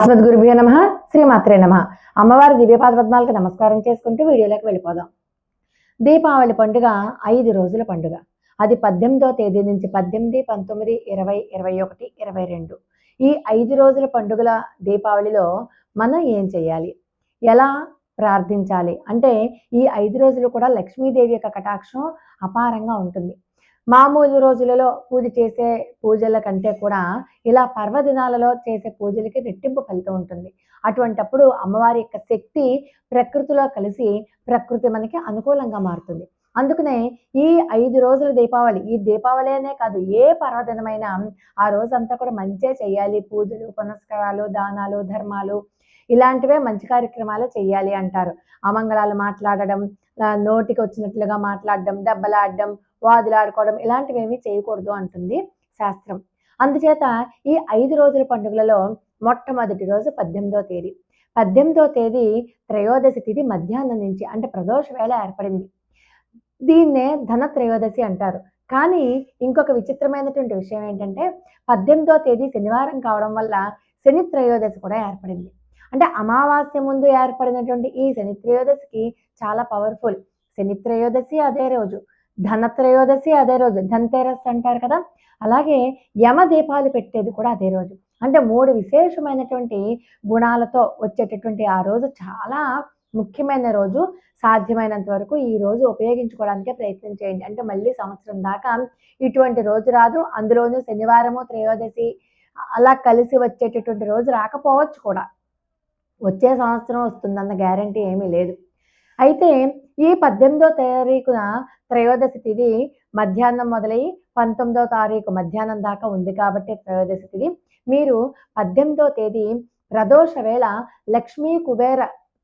అస్మద్గురుభ్యో నమ శ్రీమాత్రే నమ. అమ్మవారి దివ్యపాద పద్మాలకు నమస్కారం చేసుకుంటూ వీడియోలోకి వెళ్ళిపోదాం. దీపావళి పండుగ ఐదు రోజుల పండుగ. అది పద్దెనిమిదో తేదీ నుంచి పద్దెనిమిది పంతొమ్మిది ఇరవై ఇరవై ఒకటి ఇరవై రెండు. ఈ ఐదు రోజుల పండుగల దీపావళిలో మనం ఏం చేయాలి? ఎలా ప్రార్థించాలి? అంటే ఈ ఐదు రోజులు కూడా లక్ష్మీదేవి యొక్క కటాక్షం అపారంగా ఉంటుంది. మామూలు రోజులలో పూజ చేసే పూజల కంటే కూడా ఇలా పర్వదినాలలో చేసే పూజలకి రెట్టింపు ఫలితం ఉంటుంది. అటువంటప్పుడు అమ్మవారి యొక్క శక్తి ప్రకృతిలో కలిసి ప్రకృతి మనకి అనుకూలంగా మారుతుంది. అందుకనే ఈ ఐదు రోజుల దీపావళి ఈ దీపావళి అనే కాదు ఏ పర్వదినమైనా ఆ రోజంతా కూడా మంచిగా చేయాలి. పూజలు పునస్కారాలు దానాలు ధర్మాలు ఇలాంటివే మంచి కార్యక్రమాలు చేయాలి అంటారు. అమంగళాలు మాట్లాడడం నోటికి వచ్చినట్లుగా మాట్లాడడం దెబ్బలాడడం వాదులాడుకోవడం ఇలాంటివేమీ చేయకూడదు అంటుంది శాస్త్రం. అందుచేత ఈ ఐదు రోజుల పండుగలలో మొట్టమొదటి రోజు పద్దెనిమిదో తేదీ. పద్దెనిమిదో తేదీ త్రయోదశి తిథి మధ్యాహ్నం నుంచి అంటే ప్రదోష వేళ ఏర్పడింది. దీన్నే ధన త్రయోదశి అంటారు. కానీ ఇంకొక విచిత్రమైనటువంటి విషయం ఏంటంటే పద్దెనిమిదో తేదీ శనివారం కావడం వల్ల శని త్రయోదశి కూడా ఏర్పడింది. అంటే అమావాస్య ముందు ఏర్పడినటువంటి ఈ శని త్రయోదశికి చాలా పవర్ఫుల్. శని త్రయోదశి అదే రోజు. ధన త్రయోదశి అదే రోజు ధన్తేరస్ అంటారు కదా? అలాగే యమ దీపాలు పెట్టేది కూడా అదే రోజు. అంటే మూడు విశేషమైనటువంటి గుణాలతో వచ్చేటటువంటి ఆ రోజు చాలా ముఖ్యమైన రోజు. సాధ్యమైనంత వరకు ఈ రోజు ఉపయోగించుకోవడానికే ప్రయత్నం చేయండి. అంటే మళ్ళీ సంవత్సరం దాకా ఇటువంటి రోజు రాదు. అందులోనూ శనివారము త్రయోదశి అలా కలిసి వచ్చేటటువంటి రోజు రాకపోవచ్చు కూడా. వచ్చే సంవత్సరం వస్తుందన్న గ్యారంటీ ఏమీ లేదు. అయితే ఈ పద్దెనిమిదో తారీఖున త్రయోదశి తిథి మధ్యాహ్నం మొదలై పంతొమ్మిదో తారీఖు మధ్యాహ్నం దాకా ఉంది కాబట్టి త్రయోదశి తిథి మీరు పద్దెనిమిదో తేదీ ప్రదోష వేళ లక్ష్మీ కుబేర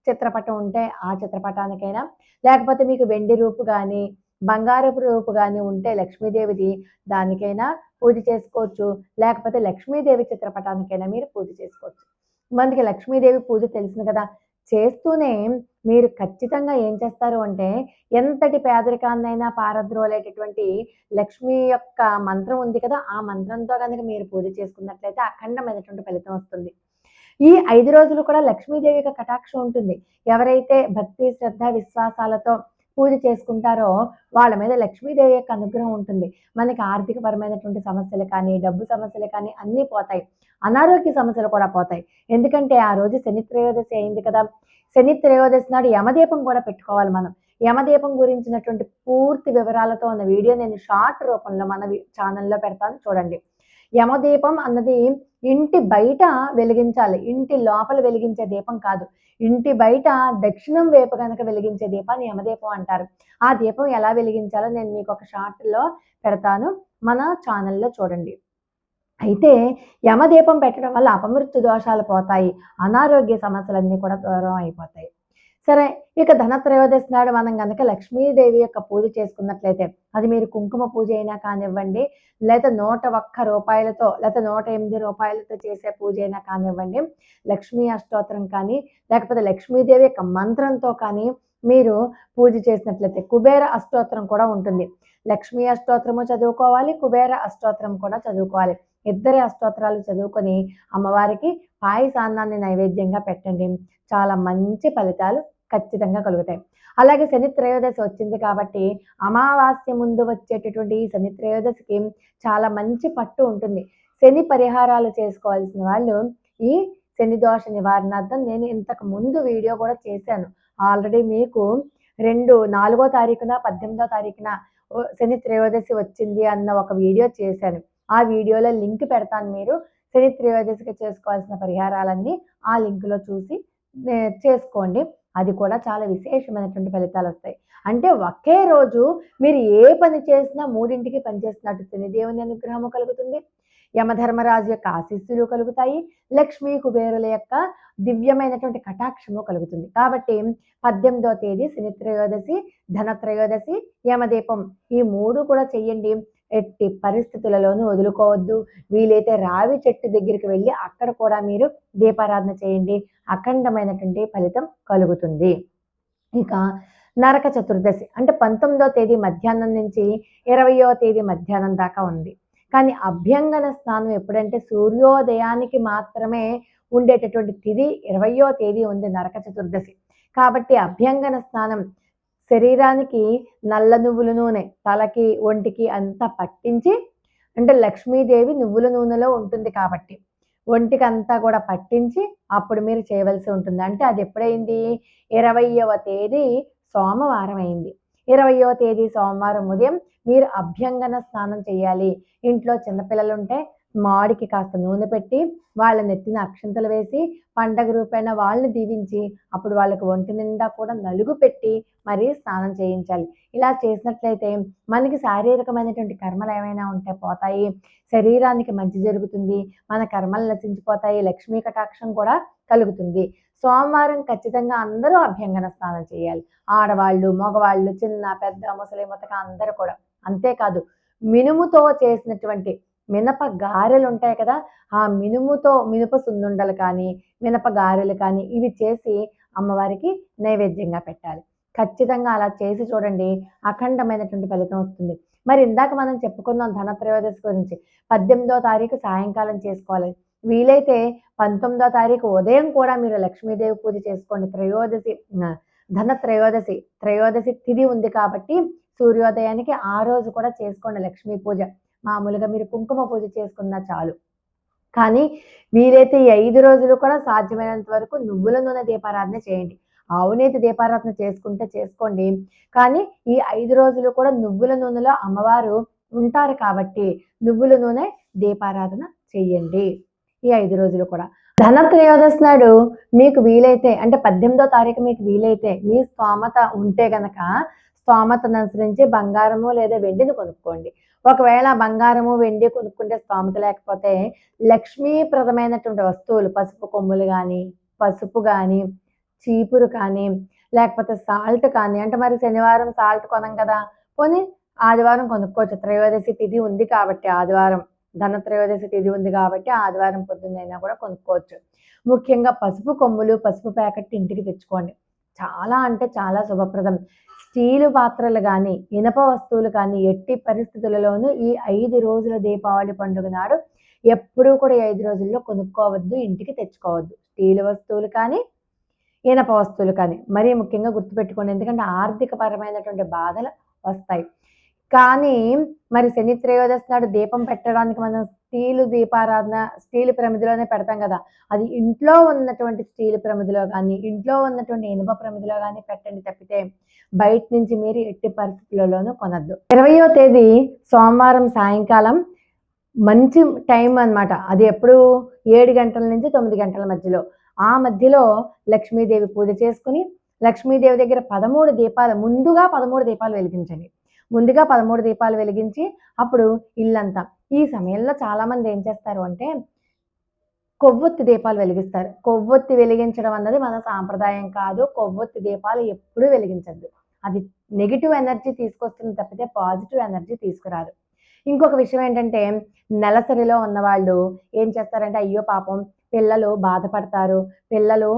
చిత్రపటం ఉంటే ఆ చిత్రపటానికైనా లేకపోతే మీకు వెండి రూపు కానీ బంగారపు రూపు కానీ ఉంటే లక్ష్మీదేవిది దానికైనా పూజ చేసుకోవచ్చు. లేకపోతే లక్ష్మీదేవి చిత్రపటానికైనా మీరు పూజ చేసుకోవచ్చు. మనకి లక్ష్మీదేవి పూజ తెలిసింది కదా. చేస్తూనే మీరు ఖచ్చితంగా ఏం చేస్తారు అంటే ఎంతటి పేదరికాన్నైనా పారద్రోలేటటువంటి లక్ష్మి యొక్క మంత్రం ఉంది కదా ఆ మంత్రంతో కనుక మీరు పూజ చేసుకున్నట్లయితే అఖండమైనటువంటి ఫలితం వస్తుంది. ఈ ఐదు రోజులు కూడా లక్ష్మీదేవి యొక్క కటాక్షం ఉంటుంది. ఎవరైతే భక్తి శ్రద్ధ విశ్వాసాలతో పూజ చేసుకుంటారో వాళ్ళ మీద లక్ష్మీదేవి యొక్క అనుగ్రహం ఉంటుంది. మనకి ఆర్థికపరమైనటువంటి సమస్యలు కానీ డబ్బు సమస్యలు కానీ అన్నీ పోతాయి. అనారోగ్య సమస్యలు కూడా పోతాయి. ఎందుకంటే ఆ రోజు శని త్రయోదశి అయింది కదా. శని త్రయోదశి నాడు యమదీపం కూడా పెట్టుకోవాలి మనం. యమదీపం గురించినటువంటి పూర్తి వివరాలతో ఉన్న వీడియో నేను షార్ట్ రూపంలో మన ఛానల్లో పెడతాను చూడండి. యమదీపం అన్నది ఇంటి బయట వెలిగించాలి. ఇంటి లోపల వెలిగించే దీపం కాదు. ఇంటి బయట దక్షిణం వైపు కనుక వెలిగించే దీపాన్ని యమదీపం అంటారు. ఆ దీపం ఎలా వెలిగించాలో నేను మీకు ఒక షార్ట్లో పెడతాను. మన ఛానల్లో చూడండి. అయితే యమదీపం పెట్టడం వల్ల అపమృత్యు దోషాలు పోతాయి. అనారోగ్య సమస్యలన్నీ కూడా దూరం అయిపోతాయి. సరే ఇక ధనత్రయోదశి నాడు మనం కనుక లక్ష్మీదేవి యొక్క పూజ చేసుకున్నట్లయితే అది మీరు కుంకుమ పూజ అయినా కానివ్వండి లేదా నూట ఒక్క రూపాయలతో లేదా నూట ఎనిమిది రూపాయలతో చేసే పూజ అయినా కానివ్వండి లక్ష్మీ అష్టోత్తరం కానీ లేకపోతే లక్ష్మీదేవి యొక్క మంత్రంతో కానీ మీరు పూజ చేసినట్లయితే కుబేర అష్టోత్తరం కూడా ఉంటుంది. లక్ష్మీ అష్టోత్తరము చదువుకోవాలి కుబేర అష్టోత్తరం కూడా చదువుకోవాలి. ఇద్దరి అష్టోత్తరాలు చదువుకొని అమ్మవారికి పాయసాన్నాన్ని నైవేద్యంగా పెట్టండి. చాలా మంచి ఫలితాలు ఖచ్చితంగా కలుగుతాయి. అలాగే శని త్రయోదశి వచ్చింది కాబట్టి అమావాస్య ముందు వచ్చేటటువంటి ఈ శని త్రయోదశికి చాలా మంచి పట్టు ఉంటుంది. శని పరిహారాలు చేసుకోవాల్సిన వాళ్ళు ఈ శని దోష నివారణార్థం నేను ఇంతకు ముందు వీడియో కూడా చేశాను. ఆల్రెడీ మీకు రెండు నాలుగో తారీఖున పద్దెనిమిదో తారీఖున ఓ శని త్రయోదశి వచ్చింది అన్న ఒక వీడియో చేశాను. ఆ వీడియోలో లింక్ పెడతాను మీరు. శని త్రయోదశికి చేసుకోవాల్సిన పరిహారాలన్నీ ఆ లింక్లో చూసి చేసుకోండి. అది కూడా చాలా విశేషమైనటువంటి ఫలితాలు వస్తాయి. అంటే ఒకే రోజు మీరు ఏ పని చేసినా మూడింటికి పనిచేసినట్టు శనిదేవుని అనుగ్రహము కలుగుతుంది. యమధర్మరాజు యొక్క ఆశీస్సులు కలుగుతాయి. లక్ష్మీ కుబేరుల యొక్క దివ్యమైనటువంటి కటాక్షము కలుగుతుంది. కాబట్టి పద్దెనిమిదో తేదీ శని త్రయోదశి ధన త్రయోదశి యమదీపం ఈ మూడు కూడా చెయ్యండి. ఎట్టి పరిస్థితులలోనూ వదులుకోవద్దు. వీలైతే రావి చెట్టు దగ్గరికి వెళ్ళి అక్కడ కూడా మీరు దీపారాధన చేయండి. అఖండమైనటువంటి ఫలితం కలుగుతుంది. ఇక నరక చతుర్దశి అంటే పంతొమ్మిదో తేదీ మధ్యాహ్నం నుంచి ఇరవయో తేదీ మధ్యాహ్నం దాకా ఉంది. కానీ అభ్యంగన స్నానం ఎప్పుడంటే సూర్యోదయానికి మాత్రమే ఉండేటటువంటి తిది ఇరవయో తేదీ ఉంది నరక చతుర్దశి. కాబట్టి అభ్యంగన స్నానం శరీరానికి నల్ల నువ్వుల నూనె తలకి ఒంటికి అంతా పట్టించి అంటే లక్ష్మీదేవి నువ్వుల నూనెలో ఉంటుంది కాబట్టి ఒంటికి అంతా కూడా పట్టించి అప్పుడు మీరు చేయవలసి ఉంటుంది. అంటే అది ఎప్పుడైంది? ఇరవయవ తేదీ సోమవారం అయింది. ఇరవయవ తేదీ సోమవారం ఉదయం మీరు అభ్యంగన స్నానం చేయాలి. ఇంట్లో చిన్నపిల్లలు ఉంటే మాడికి కాస్త నూనె పెట్టి వాళ్ళ నెత్తిన అక్షంతలు వేసి పండగ రూపైన వాళ్ళని దీవించి అప్పుడు వాళ్ళకి ఒంటి నిండా కూడా నలుగు పెట్టి మరీ స్నానం చేయించాలి. ఇలా చేసినట్లయితే మనకి శారీరకమైనటువంటి కర్మలు ఏమైనా ఉంటే పోతాయి. శరీరానికి మంచి జరుగుతుంది. మన కర్మలు నశించిపోతాయి. లక్ష్మీ కటాక్షం కూడా కలుగుతుంది. సోమవారం ఖచ్చితంగా అందరూ అభ్యంగన స్నానం చేయాలి. ఆడవాళ్ళు మగవాళ్ళు చిన్న పెద్ద ముసలి ముతక అందరూ కూడా. అంతేకాదు మినుముతో చేసినటువంటి మినప గారెలు ఉంటాయి కదా ఆ మినుముతో మినప సున్నుండలు కానీ మినప గారెలు కానీ ఇవి చేసి అమ్మవారికి నైవేద్యంగా పెట్టాలి. ఖచ్చితంగా అలా చేసి చూడండి అఖండమైనటువంటి ఫలితం వస్తుంది. మరి ఇందాక మనం చెప్పుకున్నాం ధనత్రయోదశి గురించి పద్దెనిమిదో తారీఖు సాయంకాలం చేసుకోవాలి. వీలైతే పంతొమ్మిదో తారీఖు ఉదయం కూడా మీరు లక్ష్మీదేవి పూజ చేసుకోండి. త్రయోదశి ధన త్రయోదశి త్రయోదశి తిథి ఉంది కాబట్టి సూర్యోదయానికి ఆ రోజు కూడా చేసుకోండి లక్ష్మీ పూజ. మామూలుగా మీరు కుంకుమ పూజ చేసుకున్నా చాలు. కానీ వీలైతే ఈ ఐదు రోజులు కూడా సాధ్యమైనంత వరకు నువ్వుల నూనె దీపారాధన చేయండి. ఆవునేతి దీపారాధన చేసుకుంటే చేసుకోండి. కానీ ఈ ఐదు రోజులు కూడా నువ్వుల నూనెలో అమ్మవారు ఉంటారు కాబట్టి నువ్వుల నూనె దీపారాధన చెయ్యండి. ఈ ఐదు రోజులు కూడా. ధనత్రయోదశి నాడు మీకు వీలైతే అంటే పద్దెనిమిదో తారీఖు మీకు వీలైతే మీ స్తోమత ఉంటే గనక స్తోమతను అనుసరించి బంగారము లేదా వెండిని కొనుక్కోండి. ఒకవేళ బంగారము వెండి కొనుక్కుంటే స్తోమత లేకపోతే లక్ష్మీప్రదమైనటువంటి వస్తువులు పసుపు కొమ్ములు కానీ పసుపు కానీ చీపురు కానీ లేకపోతే సాల్ట్ కానీ అంటే మరి శనివారం సాల్ట్ కొనం కదా పోనీ ఆదివారం కొనుక్కోవచ్చు. త్రయోదశి తిథి ఉంది కాబట్టి ఆదివారం ధన త్రయోదశి తిథి ఉంది కాబట్టి ఆదివారం పొద్దున్నైనా కూడా కొనుక్కోవచ్చు. ముఖ్యంగా పసుపు కొమ్ములు పసుపు ప్యాకెట్ ఇంటికి తెచ్చుకోండి. చాలా అంటే చాలా శుభప్రదం. స్టీలు పాత్రలు కానీ ఇనప వస్తువులు కానీ ఎట్టి పరిస్థితులలోనూ ఈ ఐదు రోజుల దీపావళి పండుగ నాడు ఎప్పుడూ కూడా ఈ ఐదు రోజుల్లో కొనుక్కోవద్దు ఇంటికి తెచ్చుకోవద్దు. స్టీలు వస్తువులు కానీ ఇనప వస్తువులు కానీ మరీ ముఖ్యంగా గుర్తుపెట్టుకోండి. ఎందుకంటే ఆర్థిక పరమైనటువంటి బాధలు వస్తాయి. కానీ మరి శని త్రయోదశి నాడు దీపం పెట్టడానికి మనం స్టీలు దీపారాధన స్టీల్ ప్రమిదిలోనే పెడతాం కదా. అది ఇంట్లో ఉన్నటువంటి స్టీల్ ప్రమిదిలో కానీ ఇంట్లో ఉన్నటువంటి ఇనుప ప్రమిదిలో కానీ పెట్టండి తప్పితే బయట నుంచి మీరు ఎట్టి పరిస్థితులలోనూ కొనద్దు. ఇరవయో తేదీ సోమవారం సాయంకాలం మంచి టైం అనమాట అది ఎప్పుడు ఏడు గంటల నుంచి తొమ్మిది గంటల మధ్యలో. ఆ మధ్యలో లక్ష్మీదేవి పూజ చేసుకుని లక్ష్మీదేవి దగ్గర పదమూడు దీపాలు ముందుగా పదమూడు దీపాలు వెలిగించండి. ముందుగా పదమూడు దీపాలు వెలిగించి అప్పుడు ఇల్లంతా. ఈ సమయంలో చాలామంది ఏం చేస్తారు అంటే కొవ్వొత్తి దీపాలు వెలిగిస్తారు. కొవ్వొత్తి వెలిగించడం అన్నది మన సాంప్రదాయం కాదు. కొవ్వొత్తి దీపాలు ఎప్పుడూ వెలిగించద్దు. అది నెగిటివ్ ఎనర్జీ తీసుకొస్తుంది తప్పితే పాజిటివ్ ఎనర్జీ తీసుకురాదు. ఇంకొక విషయం ఏంటంటే నెలసరిలో ఉన్నవాళ్ళు ఏం చేస్తారంటే అయ్యో పాపం పిల్లలు బాధపడతారు పిల్లలు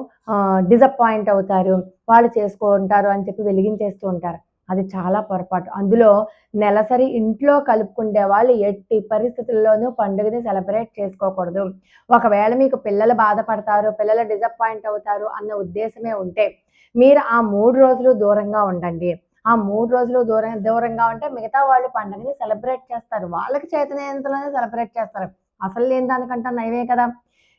డిసప్పాయింట్ అవుతారు వాళ్ళు చేసుకుంటారు అని చెప్పి వెలిగించేస్తూ ఉంటారు. అది చాలా పొరపాటు. అందులో నెలసరి ఇంట్లో కలుపుకుండే వాళ్ళు ఎట్టి పరిస్థితుల్లోనూ పండుగని సెలబ్రేట్ చేసుకోకూడదు. ఒకవేళ మీకు పిల్లలు బాధపడతారు పిల్లలు డిసప్పాయింట్ అవుతారు అన్న ఉద్దేశమే ఉంటే మీరు ఆ మూడు రోజులు దూరంగా ఉండండి. ఆ మూడు రోజులు దూరం దూరంగా ఉంటే మిగతా వాళ్ళు పండుగని సెలబ్రేట్ చేస్తారు. వాళ్ళకి చేతనైనంతలోనే సెలబ్రేట్ చేస్తారు. అసలు లేని దానికంటే నయమే కదా.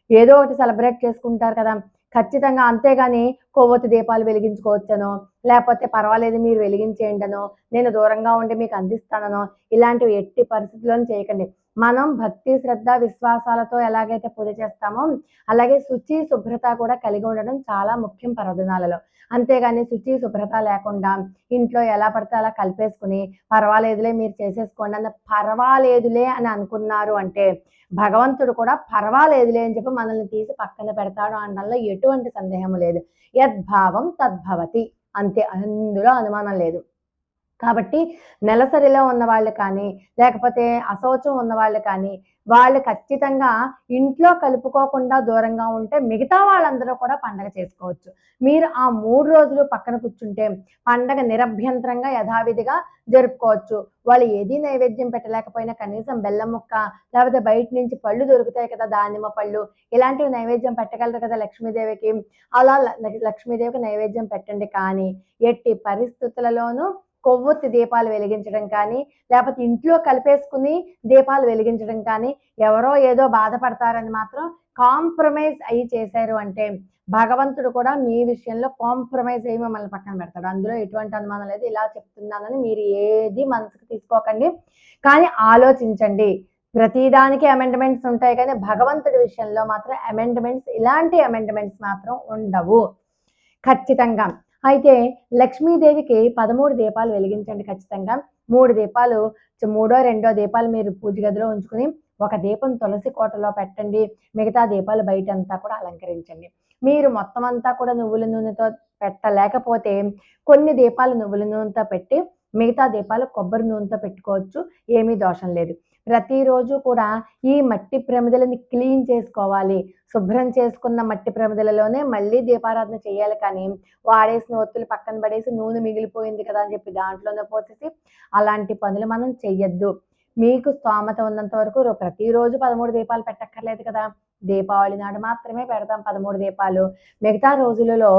ఏదో ఒకటి సెలబ్రేట్ చేసుకుంటారు కదా. ఖచ్చితంగా అంతేగాని కొవ్వొత్తి దీపాలు వెలిగించుకోవచ్చనో లేకపోతే పర్వాలేదు మీరు వెలిగించేయండనో నేను దూరంగా ఉండి మీకు అందిస్తాననో ఇలాంటివి ఎట్టి పరిస్థితుల్లోనూ చేయకండి. మనం భక్తి శ్రద్ధ విశ్వాసాలతో ఎలాగైతే పూజ చేస్తామో అలాగే శుచి శుభ్రత కూడా కలిగి ఉండడం చాలా ముఖ్యం పర్వదినాలలో అంతేగాని శుచి శుభ్రత లేకుండా ఇంట్లో ఎలా పడితే అలా కలిపేసుకుని పర్వాలేదులే మీరు చేసేసుకోండి అన్న పర్వాలేదులే అని అనుకున్నారు అంటే భగవంతుడు కూడా పర్వాలేదులే అని చెప్పి మనల్ని తీసి పక్కన పెడతాడు అనడంలో ఎటువంటి సందేహం లేదు. యద్భావం తద్భవతి. అంతే అందులో అనుమానం లేదు. కాబట్టి నెలసరిలో ఉన్న వాళ్ళు కానీ లేకపోతే అశౌచం ఉన్న వాళ్ళు కానీ వాళ్ళు ఖచ్చితంగా ఇంట్లో కలుపుకోకుండా దూరంగా ఉంటే మిగతా వాళ్ళందరూ కూడా పండగ చేసుకోవచ్చు. మీరు ఆ మూడు రోజులు పక్కన కూర్చుంటే పండగ నిరభ్యంతరంగా యథావిధిగా జరుపుకోవచ్చు. వాళ్ళు ఏది నైవేద్యం పెట్టలేకపోయినా కనీసం బెల్లం ముక్క లేకపోతే బయట నుంచి పళ్ళు దొరుకుతాయి కదా దానిమ్మ పళ్ళు ఇలాంటివి నైవేద్యం పెట్టగలరు కదా లక్ష్మీదేవికి. అలా లక్ష్మీదేవికి నైవేద్యం పెట్టండి కానీ ఎట్టి పరిస్థితులలోనూ కొవ్వొత్తి దీపాలు వెలిగించడం కానీ లేకపోతే ఇంట్లో కలిపేసుకుని దీపాలు వెలిగించడం కానీ ఎవరో ఏదో బాధపడతారని మాత్రం కాంప్రమైజ్ అయ్యి చేశారు అంటే భగవంతుడు కూడా మీ విషయంలో కాంప్రమైజ్ అయ్యి మిమ్మల్ని పక్కన పెడతాడు. అందులో ఎటువంటి అనుమానం లేదు. ఇలా చెప్తున్నానని మీరు ఏది మనసుకు తీసుకోకండి. కానీ ఆలోచించండి. ప్రతిదానికి అమెండ్మెంట్స్ ఉంటాయి కానీ భగవంతుడి విషయంలో మాత్రం అమెండ్మెంట్స్ ఇలాంటి అమెండ్మెంట్స్ మాత్రం ఉండవు. ఖచ్చితంగా. అయితే లక్ష్మీదేవికి పదమూడు దీపాలు వెలిగించండి ఖచ్చితంగా. మూడు దీపాలు మూడో రెండో దీపాలు మీరు పూజ గదిలో ఉంచుకుని ఒక దీపం తులసి కోటలో పెట్టండి. మిగతా దీపాలు బయట అంతా కూడా అలంకరించండి. మీరు మొత్తం అంతా కూడా నువ్వుల నూనెతో పెట్టలేకపోతే కొన్ని దీపాలు నువ్వుల నూనెతో పెట్టి మిగతా దీపాలు కొబ్బరి నూనెతో పెట్టుకోవచ్చు. ఏమీ దోషం లేదు. ప్రతిరోజు కూడా ఈ మట్టి ప్రమిదలని క్లీన్ చేసుకోవాలి. శుభ్రం చేసుకున్న మట్టి ప్రమిదలలోనే మళ్ళీ దీపారాధన చేయాలి కానీ వాడేసిన ఒత్తులు పక్కన పడేసి నూనె మిగిలిపోయింది కదా అని చెప్పి దాంట్లోనే పోసేసి అలాంటి పనులు మనం చెయ్యొద్దు. మీకు స్తోమత ఉన్నంత వరకు ప్రతిరోజు పదమూడు దీపాలు పెట్టక్కర్లేదు కదా. దీపావళి నాడు మాత్రమే పెడతాం పదమూడు దీపాలు. మిగతా రోజులలో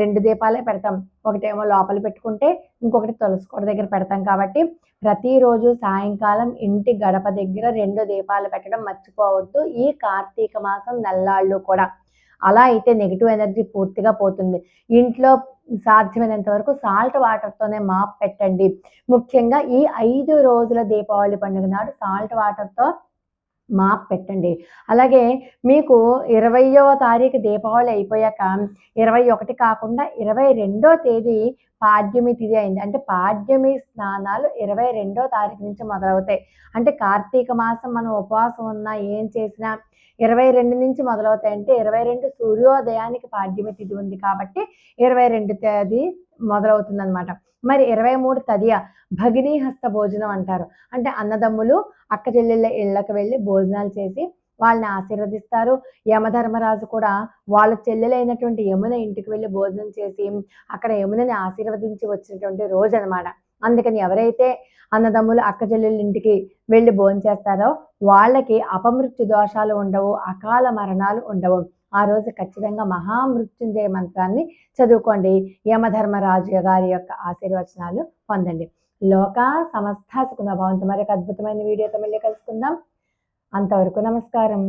రెండు దీపాలే పెడతాం. ఒకటేమో లోపల పెట్టుకుంటే ఇంకొకటి తులసికోట దగ్గర పెడతాం కాబట్టి ప్రతిరోజు సాయంకాలం ఇంటి గడప దగ్గర రెండు దీపాలు పెట్టడం మర్చిపోవద్దు. ఈ కార్తీక మాసం నెల్లాళ్ళు కూడా. అలా అయితే నెగిటివ్ ఎనర్జీ పూర్తిగా పోతుంది. ఇంట్లో సాధ్యమైనంత వరకు సాల్ట్ వాటర్తోనే మాప్ పెట్టండి. ముఖ్యంగా ఈ ఐదు రోజుల దీపావళి పండుగ నాడు సాల్ట్ వాటర్తో మాప్ పెట్టండి. అలాగే మీకు ఇరవయవ తారీఖు దీపావళి అయిపోయాక ఇరవై ఒకటి కాకుండా ఇరవై రెండో తేదీ పాడ్యమి తిథి అయింది. అంటే పాడ్యమి స్నానాలు ఇరవై రెండో తారీఖు నుంచి మొదలవుతాయి. అంటే కార్తీక మాసం మనం ఉపవాసం ఉన్నా ఏం చేసినా ఇరవై రెండు నుంచి మొదలవుతాయి. అంటే ఇరవై రెండు సూర్యోదయానికి పాడ్యమి తిథి ఉంది కాబట్టి ఇరవై రెండు తేదీ మొదలవుతుంది అనమాట మరి ఇరవై మూడు తదియ భగినీ హస్త భోజనం అంటారు. అంటే అన్నదమ్ములు అక్క చెల్లెళ్ళ ఇళ్ళకి వెళ్ళి భోజనాలు చేసి వాళ్ళని ఆశీర్వదిస్తారు. యమధర్మరాజు కూడా వాళ్ళ చెల్లెలైనటువంటి యమున ఇంటికి వెళ్ళి భోజనం చేసి అక్కడ యమునని ఆశీర్వదించి వచ్చినటువంటి రోజు అనమాట అందుకని ఎవరైతే అన్నదమ్ములు అక్క చెల్లెళ్ళ ఇంటికి వెళ్ళి భోజనం చేస్తారో వాళ్ళకి అపమృత్యు దోషాలు ఉండవు అకాల మరణాలు ఉండవు. ఆ రోజు ఖచ్చితంగా మహామృత్యుంజయ మంత్రాన్ని చదువుకోండి. యమధర్మరాజు గారి యొక్క ఆశీర్వచనాలు పొందండి. లోక సమస్త సుఖ భవంతు మరొక అద్భుతమైన వీడియోతో మళ్ళీ కలుసుకుందాం. అంతవరకు నమస్కారం.